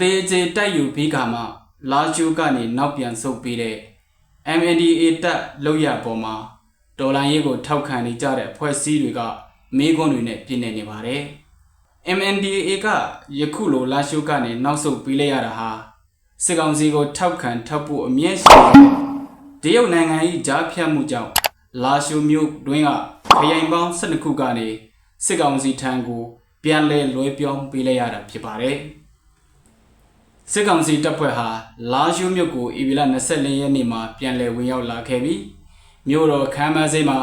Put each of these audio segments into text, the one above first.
သေးအကျေတိုက်ယူပြီးခါမှလာရှုကနေနောက်ပြန်ဆုတ်ပြီးတဲ့ MNDA တပ်လောက်ရပေါ်မှာဒေါ်လာရေးကိုထောက်ခံနေကြတဲ့အဖွဲ့အစည်းတွေကမေးခွန်းတွေနဲ့ပြည့်နေနေပါတယ်။ MNDA ကယခုလိုလာရှုကနေနောက်ဆုတ်ပြီးလိုက်ရတာဟာစစ်ကောင်စီကိုထောက်ခံထပ်ဖို့အမြဲရှိနေတဲ့တရုတ်နိုင်ငံ၏ကြားဖြတ်မှုကြောင့်လာရှုမြို့တွင်းကခရိုင်ပေါင်း12ခုကနေစစ်ကောင်စီထံကိုပြန်လဲလွှဲပြောင်းပေးလိုက်ရတာဖြစ်ပါတယ်။ စစ်ကောင်စီတပ်ဖွဲ့ဟာလာရှုမြို့ကိုဧပြီလ24ရက်နေ့မှာပြန်လည်ဝင်ရောက်လာခဲ့ပြီးမြို့တော်ခမ်းမစိမ်းမှာ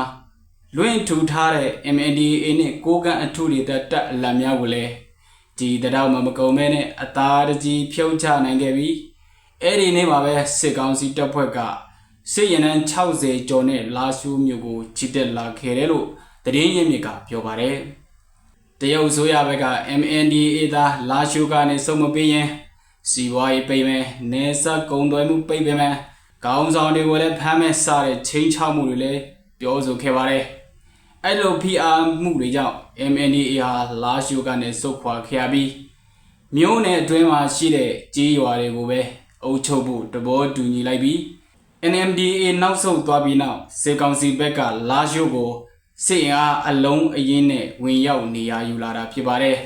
လွင့်ထူထားတဲ့ MNDAA နဲ့ကိုကန့်အထူတွေတပ်တပ်အလံများကိုလည်းဒီတရားမှမကုံမဲနဲ့အသားတကြီးဖြုတ်ချနိုင်ခဲ့ပြီးအဲ့ဒီနေ့မှာပဲစစ်ကောင်စီတပ်ဖွဲ့ကစစ်ရင်နှန်း60ကျော်နဲ့လာရှုမြို့ကိုချစ်တက်လာခဲ့တယ်လို့တရင်ရင်းမြစ်ကပြောပါတယ်တရုတ်ဆိုရဘက်က MNDAA သားလာရှုကနေစုံမပေးရင် စီဝါရေးပိတ်မယ်နေဆက်ကုံသွဲမှုပိတ်ပင်မယ်ကောင်းဆောင်တွေကိုလည်းဖမ်းမဲ့စတဲ့ချင်းချောက်မှုတွေလည်းပြောဆိုခဲ့ပါတယ်အဲ့လို PR မှုတွေကြောင့် MNDA ဟာလာရှုကနေစုတ်ခွာခဲ့ရပြီးမြို့နယ်အတွင်းမှာရှိတဲ့ကြေးရွာတွေကိုပဲအုပ်ချုပ်ဖို့တဘောတူညီလိုက်ပြီး NMDA နောက်ဆုတ်သွားပြီးနောက်စေကောင်စီဘက်ကလာရှုကိုစစ်အင်အားအလုံးအရင်းနဲ့ဝင်ရောက်နေရာယူလာတာဖြစ်ပါတယ်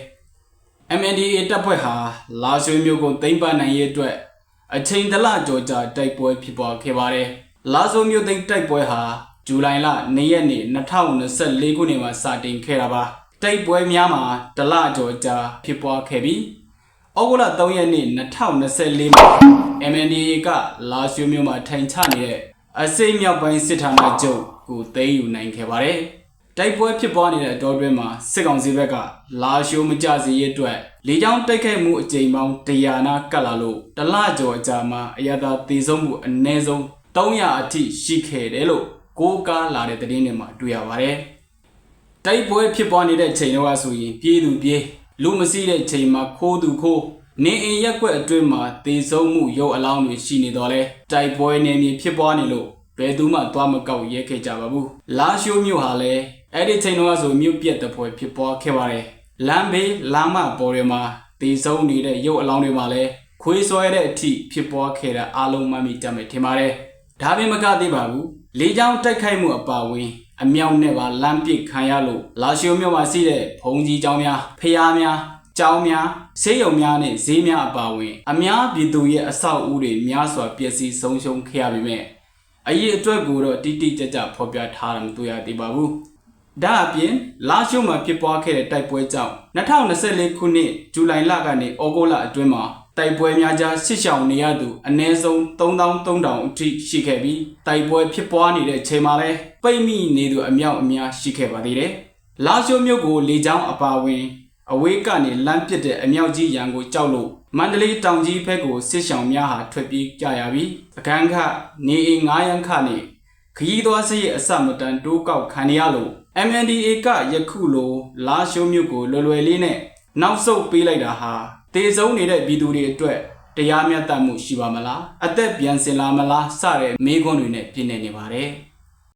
MNDA တပ်ဖွဲ့ဟာလာဆွေမျိုးကိုသိမ်းပနိုင်ရေးအတွက်အချိန်တလကြော်ကြာတိုက်ပွဲဖြစ်ပွားခဲ့ပါတယ်။လာဆွေမျိုးသိမ်းတိုက်ပွဲဟာဇူလိုင်လ2ရက်နေ့2024ခုနှစ်မှာစတင်ခဲ့တာပါ။တိုက်ပွဲများမှာတလကြော်ကြာဖြစ်ပွားခဲ့ပြီးဩဂုတ်လ3ရက်နေ့2024မှာ MNDA ကလာဆွေမျိုးမှာထိုင်ချနေတဲ့အစိမ်းမြောက်ပိုင်းစစ်ဌာနချုပ်ကိုသိမ်းယူနိုင်ခဲ့ပါတယ်။ တိုက်ပွဲဖြစ်ပွားနေတဲ့အတောအတွင်းမှာစစ်ကောင်စီဘက်ကလာရှိုးမကြစေရအတွက်လေကြောင်းတိုက်ခိုက်မှုအကြိမ်ပေါင်း100နာကတ်လာလို့တလကျော်အကြာမှာအရသာတည်ဆုံးမှုအနည်းဆုံး300အထိရှိခဲ့တယ်လို့ကိုးကားလာတဲ့သတင်းတွေမှာတွေ့ရပါတယ်။တိုက်ပွဲဖြစ်ပွားနေတဲ့ချိန်တော့ဆိုရင်ပြေးသူပြေးလူမစည်းတဲ့ချိန်မှာခိုးသူခိုးနေအိမ်ရက်ွက်အတွင်းမှာတည်ဆုံးမှုရုပ်အလောင်းတွေရှိနေတော့လဲတိုက်ပွဲနေမြေဖြစ်ပွားနေလို့ဘယ်သူမှသွားမကောက်ရဲခဲ့ကြပါဘူး။လာရှိုးမြို့ဟာလည်း အဲ့ဒီချိန်တော့ဆိုမြို့ပြက်တဲ့ပွဲဖြစ်ပွားခဲ့ပါတယ်။လမ်းဘေးလမ်းမပေါ်တွေမှာတည်ဆုံးနေတဲ့ရုပ်အလောင်းတွေမှာလည်းခွေးဆွဲတဲ့အထိဖြစ်ပွားခဲ့တာအလုံးမှတ်မိကြမယ်ထင်ပါတယ်။ဒါပြင်မကသေးပါဘူး။လေကြောင်းတိုက်ခိုက်မှုအပါအဝင်အမြောက်နဲ့ပါလမ်းပစ်ခံရလို့လာရှိုးမြို့မှာရှိတဲ့ဘုံကြီးကျောင်းများဖျားများကျောင်းများဆေးရုံများနဲ့ဈေးများအပါအဝင် အများပြည်သူရဲ့အဆောက်အဦတွေများစွာပျက်စီးဆုံးရှုံးခဲ့ရပေမဲ့အရေးအတွက်ကိုတော့တိတိကျကျဖော်ပြထားတာမတွေ့ရသေးပါဘူး။ ဒါအပြင်လာရှိုးမှာဖြစ်ပွားခဲ့တဲ့တိုက်ပွဲကြောင့်2024ခုနှစ်ဇူလိုင်လကနေဩဂုတ်လအတွင်းမှာတိုက်ပွဲများကြားဆစ်ဆောင်နေရသူအ ਨੇ ဆုံး3300အထိရှိခဲ့ပြီးတိုက်ပွဲဖြစ်ပွားနေတဲ့ချိန်မှာလည်းပိတ်မိနေသူအမြောက်အများရှိခဲ့ပါသေးတယ်။လာရှိုးမြို့ကိုလေကြောင်းအပါအဝင်အဝေးကနေလမ်းပစ်တဲ့အမြောက်ကြီးရန်ကိုကြောက်လို့မန္တလေးတောင်ကြီးဘက်ကိုစစ်ဆောင်များဟာထွက်ပြေးကြရပြီးအခန်းခနေအိမ်9ရန်ခနေ ခရီးသွားစရိတ်အစမတန်တိုးကောက်ခံရလို့ MNDA ကယခုလိုလာရှိုးမြို့ကိုလွယ်လွယ်လေးနဲ့နောက်ဆုတ်ပေးလိုက်တာဟာတေဆုံးနေတဲ့ပြည်သူတွေအတွက်တရားမျှတမှုရှိပါမလားအသက်ပြန်စင်လာမလားစတဲ့မေးခွန်းတွေနဲ့ပြည့်နေနေပါတယ်